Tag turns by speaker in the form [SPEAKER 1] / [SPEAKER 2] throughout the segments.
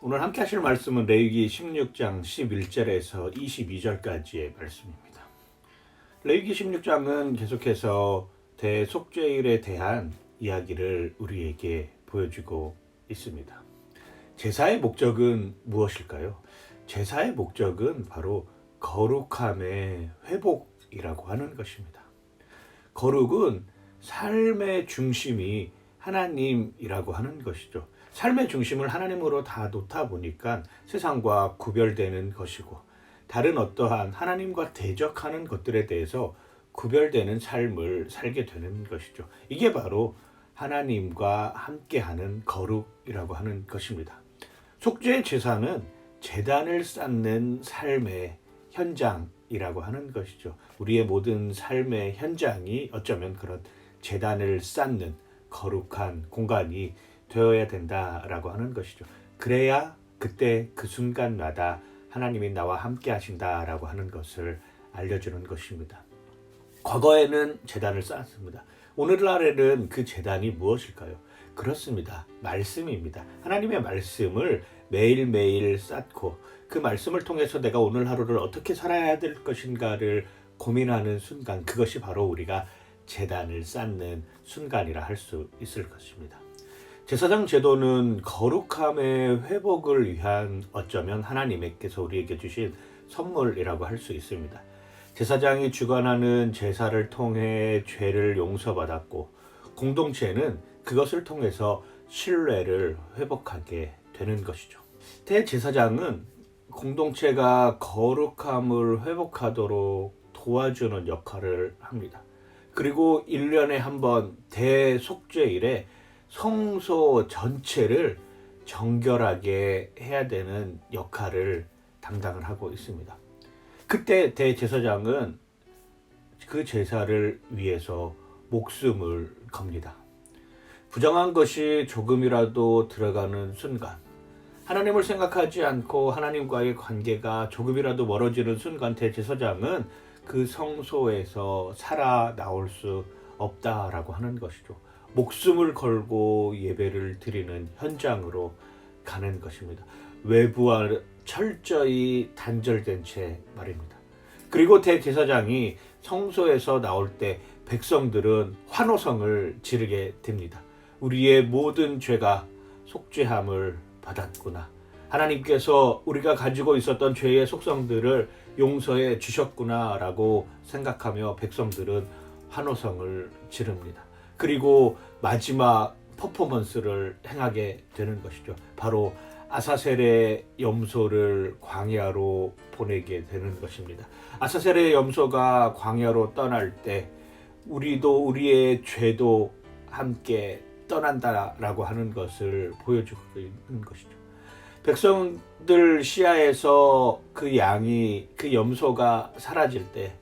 [SPEAKER 1] 오늘 함께 하실 말씀은 레위기 16장 11절에서 22절까지의 말씀입니다. 레위기 16장은 계속해서 대속죄일에 대한 이야기를 우리에게 보여주고 있습니다. 제사의 목적은 무엇일까요? 제사의 목적은 바로 거룩함의 회복이라고 하는 것입니다. 거룩은 삶의 중심이 하나님이라고 하는 것이죠. 삶의 중심을 하나님으로 다 놓다 보니까 세상과 구별되는 것이고 다른 어떠한 하나님과 대적하는 것들에 대해서 구별되는 삶을 살게 되는 것이죠. 이게 바로 하나님과 함께하는 거룩이라고 하는 것입니다. 속죄 제사는 재단을 쌓는 삶의 현장이라고 하는 것이죠. 우리의 모든 삶의 현장이 어쩌면 그런 재단을 쌓는 거룩한 공간이 되어야 된다라고 하는 것이죠. 그래야 그때 그 순간마다 하나님이 나와 함께 하신다라고 하는 것을 알려주는 것입니다. 과거에는 재단을 쌓았습니다. 오늘날에는 그 재단이 무엇일까요? 그렇습니다. 말씀입니다. 하나님의 말씀을 매일매일 쌓고 그 말씀을 통해서 내가 오늘 하루를 어떻게 살아야 될 것인가를 고민하는 순간 그것이 바로 우리가 재단을 쌓는 순간이라 할 수 있을 것입니다. 제사장 제도는 거룩함의 회복을 위한 어쩌면 하나님께서 우리에게 주신 선물이라고 할 수 있습니다. 제사장이 주관하는 제사를 통해 죄를 용서받았고 공동체는 그것을 통해서 신뢰를 회복하게 되는 것이죠. 대제사장은 공동체가 거룩함을 회복하도록 도와주는 역할을 합니다. 그리고 1년에 한 번 대속죄일에 성소 전체를 정결하게 해야 되는 역할을 담당을 하고 있습니다. 그때 대제사장은 그 제사를 위해서 목숨을 겁니다. 부정한 것이 조금이라도 들어가는 순간, 하나님을 생각하지 않고 하나님과의 관계가 조금이라도 멀어지는 순간 대제사장은 그 성소에서 살아 나올 수 없다라고 하는 것이죠. 목숨을 걸고 예배를 드리는 현장으로 가는 것입니다. 외부와 철저히 단절된 채 말입니다. 그리고 대제사장이 성소에서 나올 때 백성들은 환호성을 지르게 됩니다. 우리의 모든 죄가 속죄함을 받았구나. 하나님께서 우리가 가지고 있었던 죄의 속성들을 용서해 주셨구나라고 생각하며 백성들은 환호성을 지릅니다. 그리고 마지막 퍼포먼스를 행하게 되는 것이죠. 바로 아사셀의 염소를 광야로 보내게 되는 것입니다. 아사셀의 염소가 광야로 떠날 때 우리도 우리의 죄도 함께 떠난다라고 하는 것을 보여주고 있는 것이죠. 백성들 시야에서 그 양이 그 염소가 사라질 때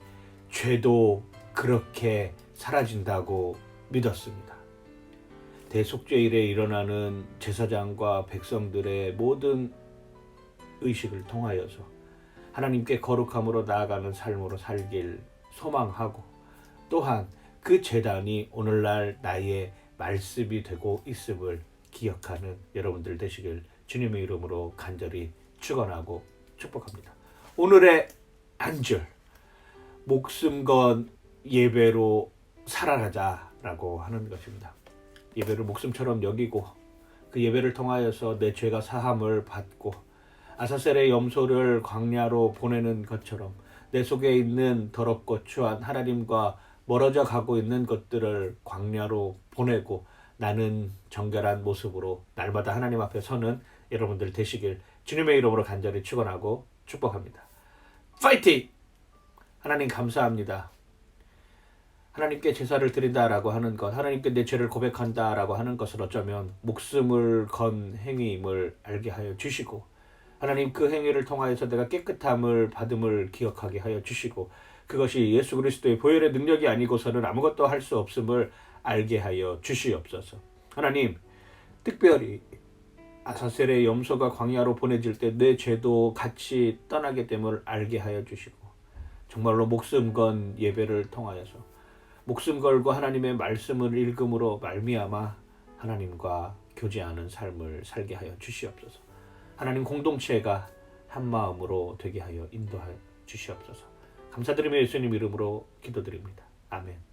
[SPEAKER 1] 죄도 그렇게 사라진다고 믿었습니다. 대속죄일에 일어나는 제사장과 백성들의 모든 의식을 통하여서 하나님께 거룩함으로 나아가는 삶으로 살길 소망하고 또한 그 재단이 오늘날 나의 말씀이 되고 있음을 기억하는 여러분들 되시길 주님의 이름으로 간절히 축원하고 축복합니다. 오늘의 안절 목숨 건 예배로 살아가자 라고 하는 것입니다. 예배를 목숨처럼 여기고 그 예배를 통하여서 내 죄가 사함을 받고 아사셀의 염소를 광야로 보내는 것처럼 내 속에 있는 더럽고 추한 하나님과 멀어져 가고 있는 것들을 광야로 보내고 나는 정결한 모습으로 날마다 하나님 앞에 서는 여러분들 되시길 주님의 이름으로 간절히 축원하고 축복합니다. 파이팅! 하나님 감사합니다. 하나님께 제사를 드린다라고 하는 것, 하나님께 내 죄를 고백한다라고 하는 것을 어쩌면 목숨을 건 행위임을 알게 하여 주시고, 하나님 그 행위를 통하여서 내가 깨끗함을 받음을 기억하게 하여 주시고, 그것이 예수 그리스도의 보혈의 능력이 아니고서는 아무것도 할 수 없음을 알게 하여 주시옵소서. 하나님, 특별히 아사셀의 염소가 광야로 보내질 때 내 죄도 같이 떠나게 됨을 알게 하여 주시고, 정말로 목숨 건 예배를 통하여서 목숨 걸고 하나님의 말씀을 읽음으로 말미암아 하나님과 교제하는 삶을 살게 하여 주시옵소서. 하나님 공동체가 한 마음으로 되게 하여 인도하여 주시옵소서. 감사드리며 예수님 이름으로 기도드립니다. 아멘.